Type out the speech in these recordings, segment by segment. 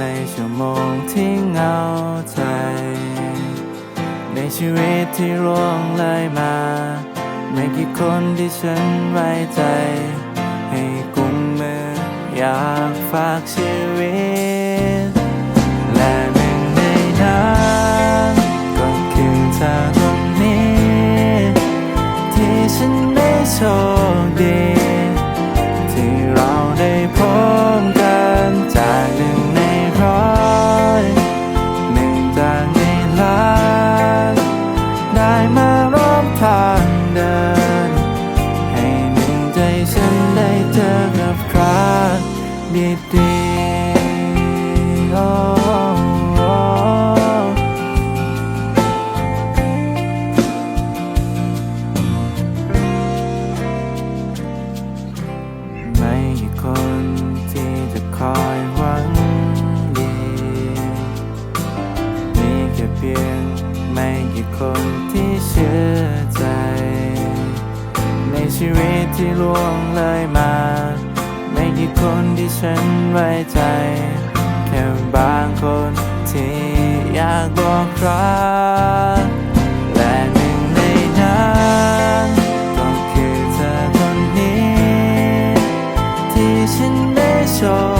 ในชั่วโมงที่เหงาใจ ในชีวิตที่ร่วงเลยมา ไม่กี่คนที่ฉันไว้ใจ ให้กุมมืออยากฝากชีวิต ล้านได้มาร่วมทางเดิน ให้หนึ่งใจฉันได้เจอกับคราดี พียง ไม่กี่คนที่เชื่อใจ ในชีวิตที่ล่วงเลยมา ไม่กี่คนที่ฉันไว้ใจ แค่บางคนที่อยากบอกรักและหนึ่งในนั้นก็คือเธอคนนี้ ที่ฉันได้โชค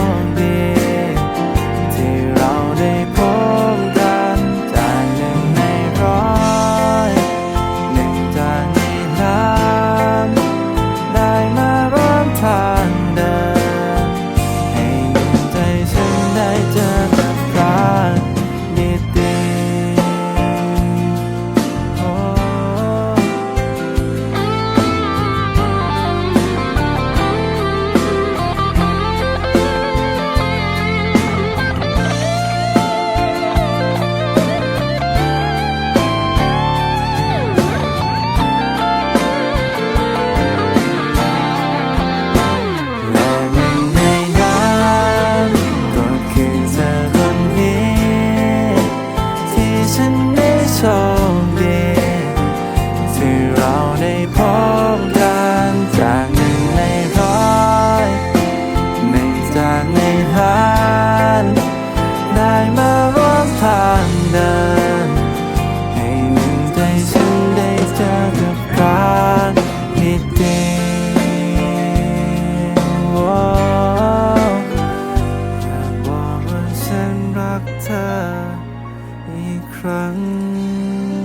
อีกครั้ง